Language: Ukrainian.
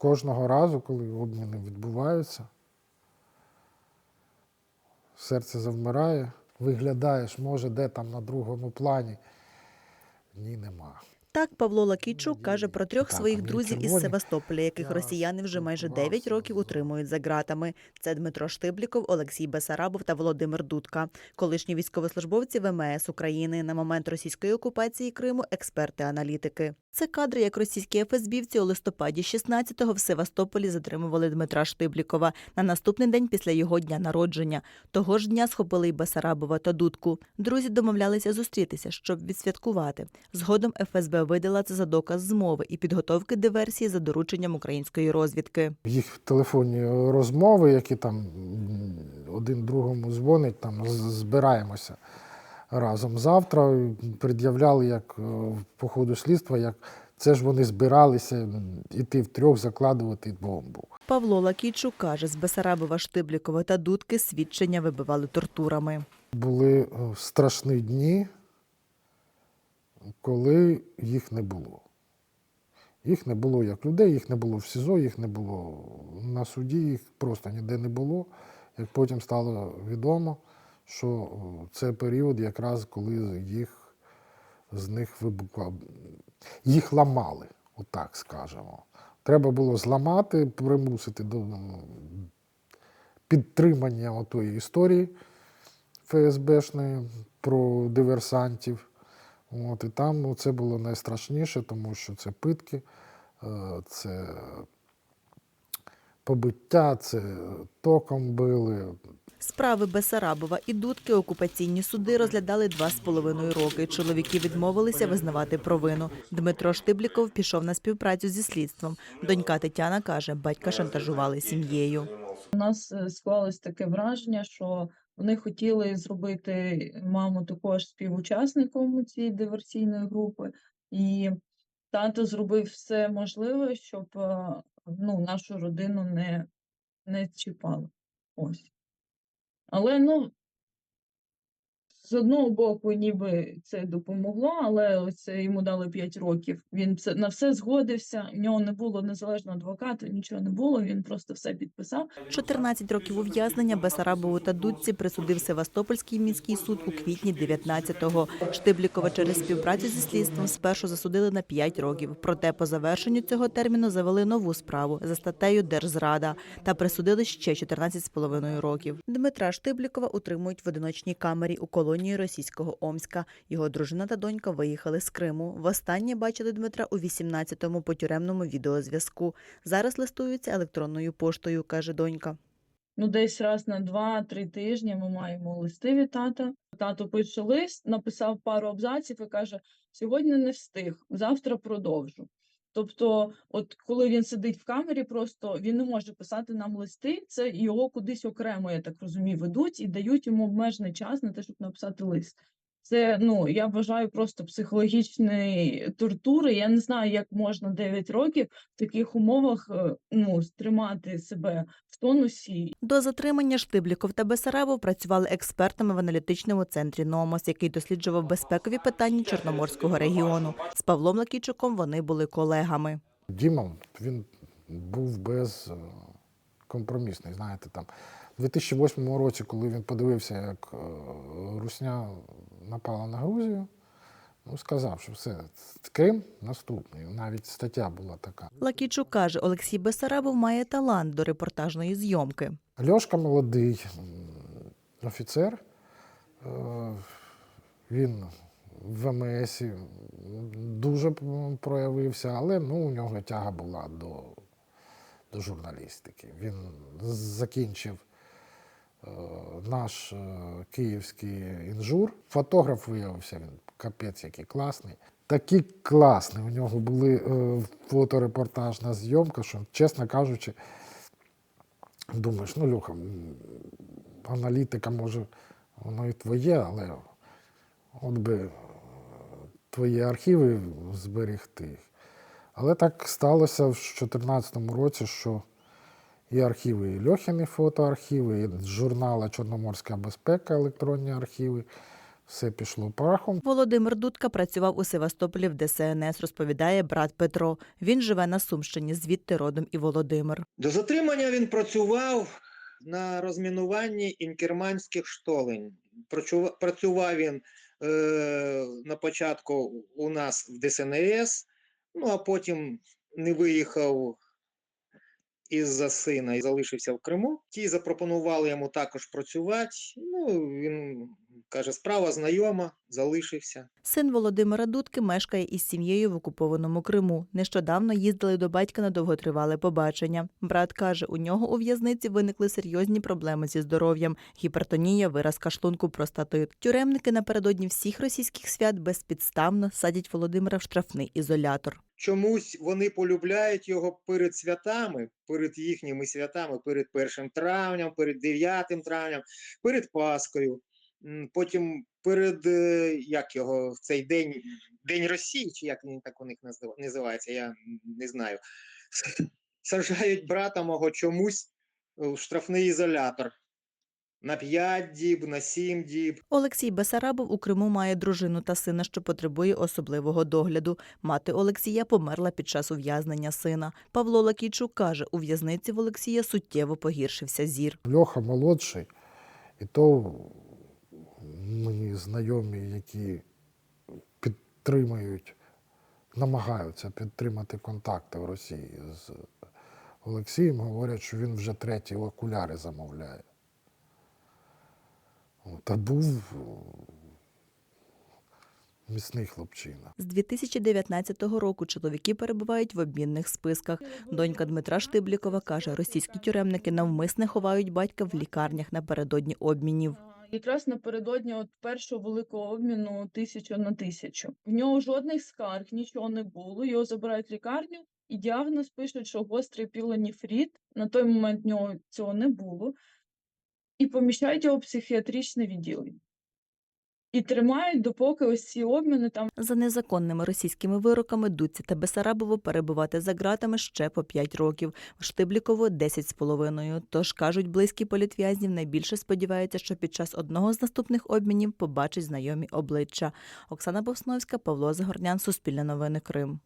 кожного разу, коли обміни відбуваються, серце завмирає, виглядаєш, може, де там на другому плані. Ні, нема. Так Павло Лакійчук каже про трьох Так, своїх друзів із. Севастополя, яких росіяни вже майже 9 років утримують за ґратами. Це Дмитро Штибліков, Олексій Бесарабов та Володимир Дудка, колишні військовослужбовці ВМС України на момент російської окупації Криму, експерти-аналітики. Це кадри, як російські ФСБівці у листопаді 16-го в Севастополі затримували Дмитра Штиблікова на наступний день після його дня народження. Того ж дня схопили й Бесарабова та Дудку. Друзі домовлялися зустрітися, щоб відсвяткувати. Згодом ФСБ видала це за доказ змови і підготовки диверсії за дорученням української розвідки. Їх телефонні розмови, які там один другому дзвонить, там збираємося разом завтра. Пред'являли як е, по ходу слідства, як це ж вони збиралися м, іти втрьох закладувати бомбу. Павло Лакійчук каже, з Бесарабова, Штиблікова та Дудки свідчення вибивали тортурами. Були е, страшні дні, коли їх не було. Їх не було як людей, їх не було в СІЗО, їх не було на суді, їх просто ніде не було. Як потім стало відомо, що це період, якраз коли їх з них вибукла, їх ламали, отак скажемо. Треба було зламати, примусити до підтримання отої історії ФСБшної про диверсантів. От, і там ну, це було найстрашніше, тому що це питки, е, це побиття, це током били. Справи Бесарабова і Дудки окупаційні суди розглядали два з половиною роки. Чоловіки відмовилися визнавати провину. Дмитро Штибліков пішов на співпрацю зі слідством. Донька Тетяна каже, батька шантажували сім'єю. У нас е, склалось таке враження, що вони хотіли зробити маму також співучасником цієї диверсійної групи, і тато зробив все можливе, щоб е, ну, нашу родину не, не чіпали. Ось. Але ну, з одного боку, ніби це допомогло, але ось йому дали 5 років. Він на все згодився. В нього не було незалежного адвоката, нічого не було. Він просто все підписав. 14 років ув'язнення Бесарабову та Дудці присудив Севастопольський міський суд у квітні 19-го. Штиблікова через співпрацю зі слідством спершу засудили на 5 років. Проте по завершенню цього терміну завели нову справу за статтею Держзрада та присудили ще 14,5 років. Дмитра Штиблікова утримують в одиночній камері у колонії російського Омська. Його дружина та донька виїхали з Криму. Востаннє бачили Дмитра у 18-му по тюремному відеозв'язку. Зараз листуються електронною поштою, каже донька. Ну, десь раз на два-три тижні ми маємо листи від тата. Тато пише лист, написав пару абзаців і каже: сьогодні не встиг, завтра продовжу. Тобто, от коли він сидить в камері, просто він не може писати нам листи, це його кудись окремо, я так розумію, ведуть і дають йому обмежений час на те, щоб написати лист. Це ну я вважаю просто психологічної тортури. Я не знаю, як можна 9 років в таких умовах е, ну тримати себе в тонусі До затримання Штибліков та Бесарабов працювали експертами в аналітичному центрі «Номос», який досліджував безпекові питання Чорноморського регіону. З Павлом Лакійчуком вони були колегами. Діма він був без е, компромісний. Знаєте, там у 2008 році, коли він подивився, як е, Русня напала на Грузію, ну, сказав, що все, Крим наступний. Навіть стаття була така. Лакійчук каже, Олексій Бесарабов має талант до репортажної зйомки. Льошка молодий офіцер. е, Він в ВМС дуже проявився, але ну, у нього тяга була до, до журналістики. Він закінчив наш е, київський інжур. Фотограф виявився він капець, який класний. Такий класний. У нього були е, фоторепортажна зйомка, що, чесно кажучи, думаєш, ну, Льоха, м, аналітика, може, воно і твоє, але от би е, твої архіви зберегти. Але так сталося в 2014 році, що і архіви, і Льохіни фотоархіви, і журнала Чорноморська безпека, електронні архіви все пішло прахом. Володимир Дудка працював у Севастополі в ДСНС, розповідає брат Петро. Він живе на Сумщині, звідти родом і Володимир. До затримання він працював на розмінуванні інкерманських штолень. Працював він е, на початку у нас в ДСНС, ну а потім не виїхав із-за сина і залишився в Криму. Ті запропонували йому також працювати. Ну, він каже, справа знайома, залишився. Син Володимира Дудки мешкає із сім'єю в окупованому Криму. Нещодавно їздили до батька на довготривале побачення. Брат каже, у нього у в'язниці виникли серйозні проблеми зі здоров'ям: гіпертонія, виразка шлунку, простатит. Тюремники напередодні всіх російських свят безпідставно садять Володимира в штрафний ізолятор. чомусь вони полюбляють його перед святами, перед їхніми святами, перед 1 травням, перед 9 травням, перед Паскою. Потім перед е, як його в цей день, День Росії, чи як він так у них назив- називається, я не знаю. Саджають брата мого чомусь в штрафний ізолятор на 5 діб, на 7 діб. Олексій Бесарабов у Криму має дружину та сина, що потребує особливого догляду. Мати Олексія померла під час ув'язнення сина. Павло Лакійчук каже, у в'язниці в Олексія суттєво погіршився зір. Льоха молодший, і то мені знайомі, які підтримують, намагаються підтримати контакти в Росії з Олексієм, говорять, що він вже треті окуляри замовляє. Та був міцний хлопчина. З 2019 року чоловіки перебувають в обмінних списках. Донька Дмитра Штиблікова каже, російські тюремники навмисне ховають батька в лікарнях напередодні обмінів. Якраз напередодні от першого великого обміну тисячу на тисячу. В нього жодних скарг, нічого не було. Його забирають в лікарню, і діагноз пишуть, що гострий пілоніфріт. На той момент в нього цього не було. І поміщають його в психіатричне відділення. І тримають, допоки ось ці обміни там За незаконними російськими вироками Дуці та Бесарабову перебувати за ґратами ще по 5 років. В Штиблікову – 10 з половиною. Тож, кажуть близькі політв'язнів, найбільше сподіваються, що під час одного з наступних обмінів побачить знайомі обличчя. Оксана Босновська, Павло Загорнян, Суспільне новини Крим.